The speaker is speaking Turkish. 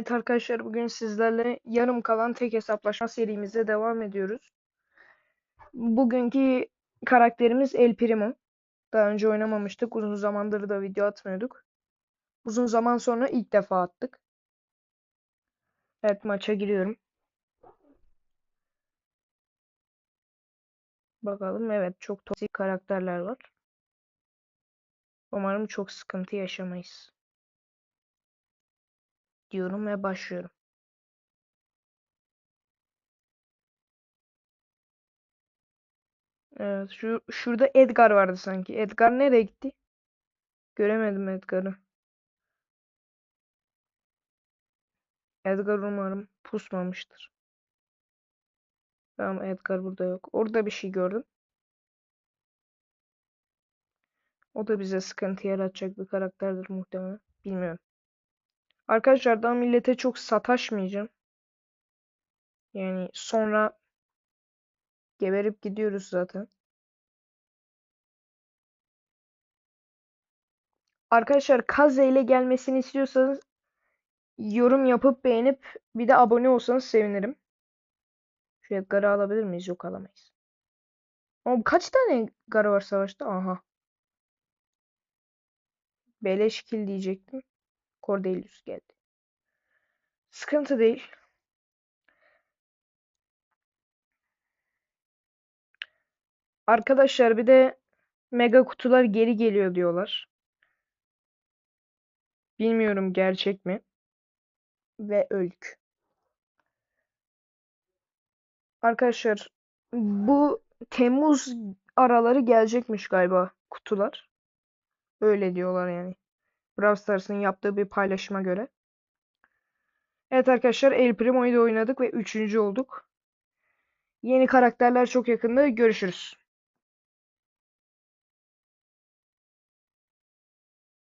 Evet arkadaşlar bugün sizlerle yarım kalan tek hesaplaşma serimize devam ediyoruz. Bugünkü karakterimiz El Primo. Daha önce oynamamıştık. Uzun zamandır da video atmıyorduk. Uzun zaman sonra ilk defa attık. Evet maça giriyorum. Bakalım evet çok toksik karakterler var. Umarım çok sıkıntı yaşamayız. Diyorum ve başlıyorum. Evet, şu şurada Edgar vardı sanki. Edgar nereye gitti? Göremedim Edgar'ı. Edgar umarım pusmamıştır. Tamam Edgar burada yok. Orada bir şey gördüm. O da bize sıkıntı yaratacak bir karakterdir muhtemelen. Bilmiyorum. Arkadaşlar daha millete çok sataşmayacağım. Yani sonra geberip gidiyoruz zaten. Arkadaşlar Kaze ile gelmesini istiyorsanız yorum yapıp beğenip bir de abone olsanız sevinirim. Şu Edgar'ı alabilir miyiz? Yok alamayız. Ama kaç tane Edgar var savaşta? Aha. Beleş kill diyecektim. Cordelius geldi. Sıkıntı değil. Arkadaşlar bir de mega kutular geri geliyor diyorlar. Bilmiyorum gerçek mi? Ve öldük. Arkadaşlar bu Temmuz araları gelecekmiş galiba kutular. Öyle diyorlar yani. Brawl Stars'ın yaptığı bir paylaşıma göre. Evet arkadaşlar El Primo'yu da oynadık ve üçüncü olduk. Yeni karakterler çok yakında. Görüşürüz.